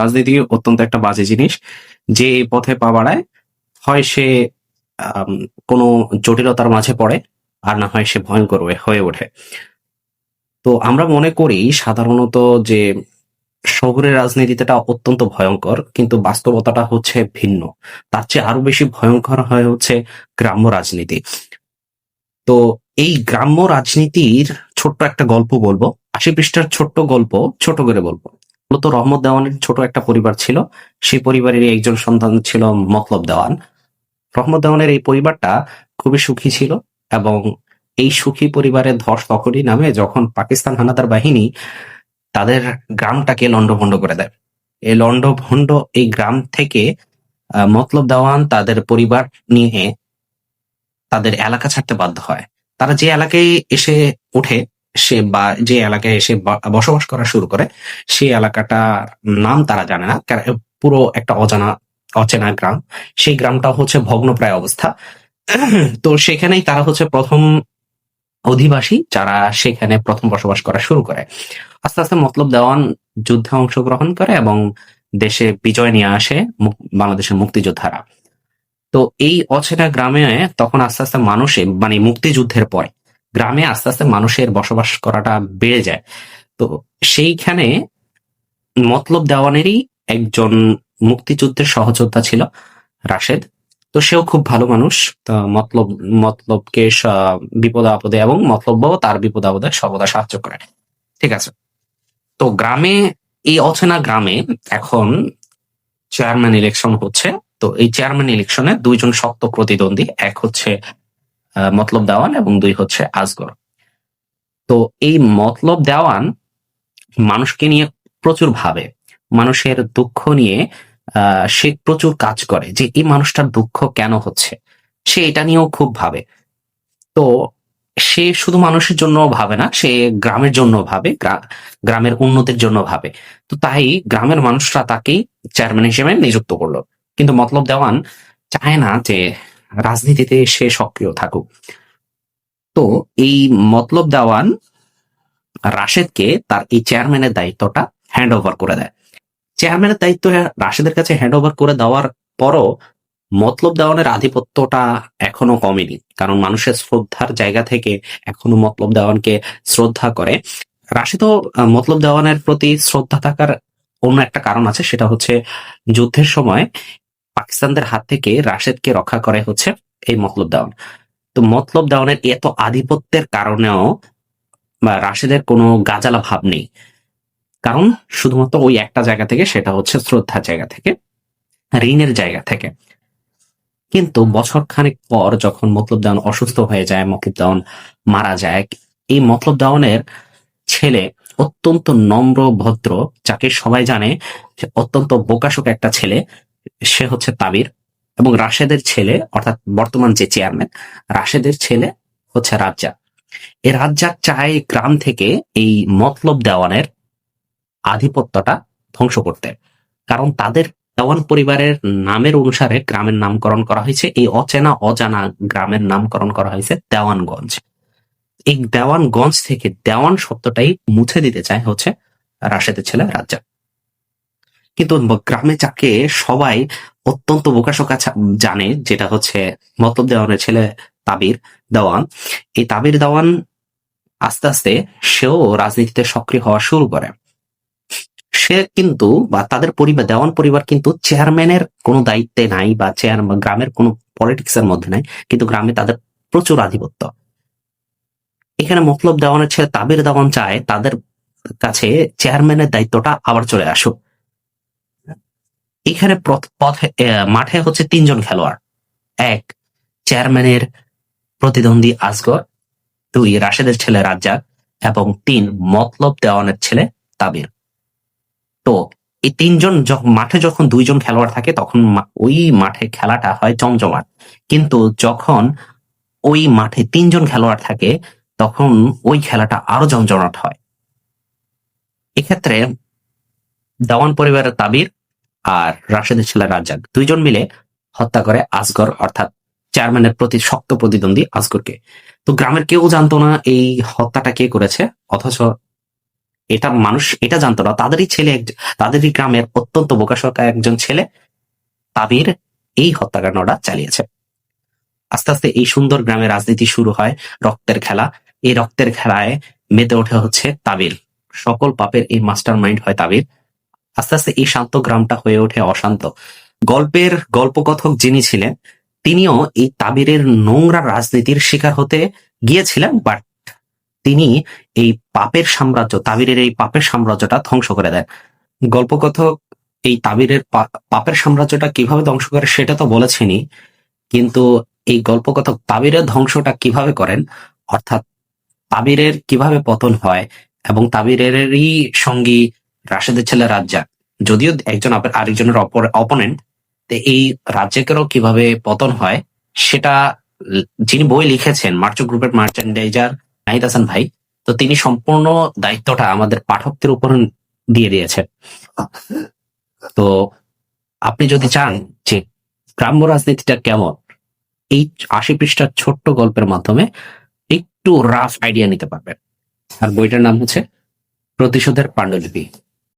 রাজনীতি অত্যন্ত একটা বাজে জিনিস। যে এই পথে পা বাড়ায়, হয় সে কোনো জটিলতার মাঝে পড়ে, আর না হয় সে ভয়ঙ্কর হয়ে ওঠে। তো আমরা মনে করি, সাধারণত যে শহরের রাজনীতিটা অত্যন্ত ভয়ঙ্কর, কিন্তু বাস্তবতাটা হচ্ছে ভিন্ন। তার চেয়ে আরও বেশি ভয়ঙ্কর হয় হচ্ছে গ্রাম্য রাজনীতি। তো এই গ্রাম্য রাজনীতির ছোট্ট একটা গল্প বলব। আশি পৃষ্ঠার ছোট্ট গল্প, ছোট করে বলব। মূলত রহমত দেওয়ানের ছোট একটা পরিবার ছিল। সেই পরিবারের একজন সন্তান ছিল মতলব দেওয়ান। রহমত দেওয়ানের এই পরিবারটা খুবই সুখী ছিল এবং এই সুখী পরিবারের ধস তখনই নামে যখন পাকিস্তান হানাদার বাহিনী তাদের গ্রামটাকে লন্ডভন্ড করে দেয়। এই লন্ডভন্ড এই গ্রাম থেকে মতলব দেওয়ান তাদের পরিবার নিয়ে তাদের এলাকা ছাড়তে বাধ্য হয়। তারা যে এলাকায় এসে ওঠে সে বা, যে এলাকায় এসে বসবাস করা শুরু করে, সেই এলাকাটার নাম তারা জানে না। পুরো একটা অজানা, অচেনা গ্রাম। সেই গ্রামটা হচ্ছে ভগ্নপ্রায় অবস্থা। তো সেখানেই তারা হচ্ছে প্রথম অধিবাসী যারা সেখানে প্রথম বসবাস করা শুরু করে। আস্তে আস্তে মতলব দেওয়ান, যুদ্ধে অংশগ্রহণ করে এবং দেশে বিজয় নিয়ে আসে বাংলাদেশের মুক্তিযোদ্ধারা। তো এই অচেনা গ্রামে তখন আস্তে আস্তে মানুষে মানে মুক্তিযুদ্ধের পরে গ্রামে আস্তে আস্তে মানুষের বসবাস করাটা বেড়ে যায়। তো সেইখানে মতলব দেওয়ানেরই একজন মুক্তিযুদ্ধের সহযোদ্ধা ছিল রাশেদ। তো সেও খুব ভালো মানুষ। মতলব, মতলবকে বিপদে আপদে এবং মতলবও তার বিপদ আপদে সর্বদা সাহায্য করে। ঠিক আছে। তো গ্রামে, এই অচেনা গ্রামে এখন চেয়ারম্যান ইলেকশন হচ্ছে। তো এই চেয়ারম্যান ইলেকশনে দুইজন শক্ত প্রতিদ্বন্দ্বী, এক হচ্ছে মতলব দেওয়ান এবং দুই হচ্ছে আজগর। তো এই মতলব দেওয়ান মানুষকে নিয়ে প্রচুর ভাবে, মানুষের দুঃখ নিয়ে সে প্রচুর কাজ করে যে এই মানুষটার দুঃখ কেন হচ্ছে? সে এটা নিয়েও খুব ভাবে। তো সে শুধু মানুষের জন্য ভাবে না, সে গ্রামের জন্য ভাবে, গ্রা- গ্রামের উন্নতির জন্য ভাবে। তো তাই গ্রামের মানুষরা তাকেই চেয়ারম্যান হিসেবে নিযুক্ত করল। কিন্তু মতলব দেওয়ান চায় না যে রাজনীতিতে সে সক্রিয় থাকুক। তো এই মতলব দেওয়ান রাশেদকে তার এই চেয়ারম্যানের দায়িত্বটা হ্যান্ড ওভার করে দেয়। চেয়ারম্যানের দায়িত্ব রাশেদের কাছে হ্যান্ড ওভার করে দেওয়ার পরও মতলব দেওয়ানের আধিপত্যটা এখনও কমেনি। কারণ মানুষের শ্রদ্ধার জায়গা থেকে এখনও মতলব দেওয়ানকে শ্রদ্ধা করে। রাশেদও মতলব দেওয়ানের প্রতি শ্রদ্ধা থাকার অন্য একটা কারণ আছে, সেটা হচ্ছে যুদ্ধের সময় পাকিস্তানদের হাত থেকে রাশেদকে রক্ষা করে হচ্ছে এই মতলব দেওয়ান। তো মতলব দেওয়ানের এত আধিপত্যের কারণেও বা রাশেদের কোনো গাজালা ভাব নেই। কারণ শুধুমাত্র ওই একটা জায়গা থেকে, সেটা হচ্ছে শ্রদ্ধার জায়গা থেকে, ঋণের জায়গা থেকে। কিন্তু বছর খানেক পর যখন মতলব দেওয়ান অসুস্থ হয়ে যায়, মতলব দেওয়ান মারা যায়, এই মতলব দেওয়ানের ছেলে অত্যন্ত নম্র, ভদ্র, যাকে সবাই জানে যে অত্যন্ত বোকাশোক একটা ছেলে সে হচ্ছে তাবির এবং রাশেদের ছেলে, অর্থাৎ বর্তমান যে চেয়ারম্যান, রাশেদের ছেলে হচ্ছে রাজ্জাক। এই রাজ্জাক চায় গ্রাম থেকে এই মতলব দেওয়ানের আধিপত্যটা ধ্বংস করতে। কারণ তাদের দেওয়ান পরিবারের নামের অনুসারে গ্রামের নামকরণ করা হয়েছে, এই অচেনা, অজানা গ্রামের নামকরণ করা হয়েছে দেওয়ানগঞ্জ। এই দেওয়ানগঞ্জ থেকে দেওয়ান শব্দটাই মুছে দিতে চায় হচ্ছে রাশেদের ছেলে রাজ্জাক। কিন্তু গ্রামে যাকে সবাই অত্যন্ত বোকাশোকা জানে যেটা হচ্ছে মতলব দেওয়ানের ছেলে তাবির দেওয়ান। এই তাবির দেওয়ান আস্তে আস্তে সেও রাজনীতিতে সক্রিয় হওয়া শুরু করে। সে কিন্তু বা তাদের পরিবার, দেওয়ান পরিবার কিন্তু চেয়ারম্যানের কোনো দায়িত্বে নাই বা চেয়ারম্যান গ্রামের কোনো পলিটিক্স এর মধ্যে নাই, কিন্তু গ্রামে তাদের প্রচুর আধিপত্য। এখানে মতলব দেওয়ানের ছেলে তাবির দেওয়ান চায় তাদের কাছে চেয়ারম্যানের দায়িত্বটা আবার চলে আসুক। এখানে পথে মাঠে হচ্ছে তিনজন খেলোয়াড়। এক, চেয়ারম্যানের প্রতিদ্বন্দ্বী আসগর দুই, রাশেদের ছেলে রাজ্জাক, এবং তিন, মতলব দেওয়ানের ছেলে তাবির। তো, এই তিনজন যখন মাঠে যখন দুইজন খেলোয়াড় থাকে, তখন ওই মাঠে খেলাটা হয় জমজমাট। কিন্তু যখন ওই মাঠে তিনজন খেলোয়াড় থাকে, তখন ওই খেলাটা আরও জমজমাট হয়। এক্ষেত্রে, দেওয়ান পরিবারের তাবির আর রাশেদের ছেলে রাজ্জাক। দুইজন মিলে হত্যা করে আসগর, অর্থাৎ চেয়ারম্যানের প্রতি শক্ত প্রতিদ্বন্দ্বী আসগরকে। তো গ্রামের কেউ জানতো না এই হত্যাটা কে করেছে, অথচ এটা মানুষ এটা জানতো না। তাদেরই ছেলে তাদেরই গ্রামের অত্যন্ত বোকাশোকা একজন ছেলে তাবির এই হত্যাকাণ্ডটা চালিয়েছে। আস্তে আস্তে এই সুন্দর গ্রামে রাজনীতি শুরু হয় রক্তের খেলা। এই রক্তের খেলায় মেতে ওঠে হচ্ছে তাবির। সকল পাপের এই মাস্টার মাইন্ড হয় তাবির। আস্তে আস্তে এই শান্ত গ্রামটা হয়ে ওঠে অশান্ত। গল্পের গল্পকথক যিনি ছিলেন, তিনিও এই তাবিরের নোংরা রাজনীতির শিকার হতে গিয়েছিলেন, বাট তিনি এই পাপের সাম্রাজ্য, তাবিরের এই পাপের সাম্রাজ্যটা ধ্বংস করে দেন। গল্পকথক এই তাবিরের পাপের সাম্রাজ্যটা কীভাবে ধ্বংস করে সেটা তো বলেছেনই, কিন্তু এই গল্পকথক তাবিরের ধ্বংসটা কীভাবে করেন, অর্থাৎ তাবিরের কীভাবে পতন হয় এবং তাবিরেরই সঙ্গী রাশেদের ছেলে রাজ্জাক। যদিও একজন আরেকজনের অপোনেন্ট এই রাজ্জাকেরও কীভাবে পতন হয়, সেটা যিনি বই লিখেছেন, মার্চো গ্রুপের মার্চেন্ডাইজার নাহিদ হাসান ভাই, তো তিনি সম্পূর্ণ দায়িত্বটা আমাদের পাঠকদের উপর দিয়ে দিয়েছেন তো আপনি যদি চান যে গ্রাম্য রাজনীতিটা কেমন, এই আশি পৃষ্ঠার ছোট্ট গল্পের মাধ্যমে একটু রাফ আইডিয়া নিতে পারবেন। আর বইটার নাম হচ্ছে প্রতিশোধের পাণ্ডুলিপি।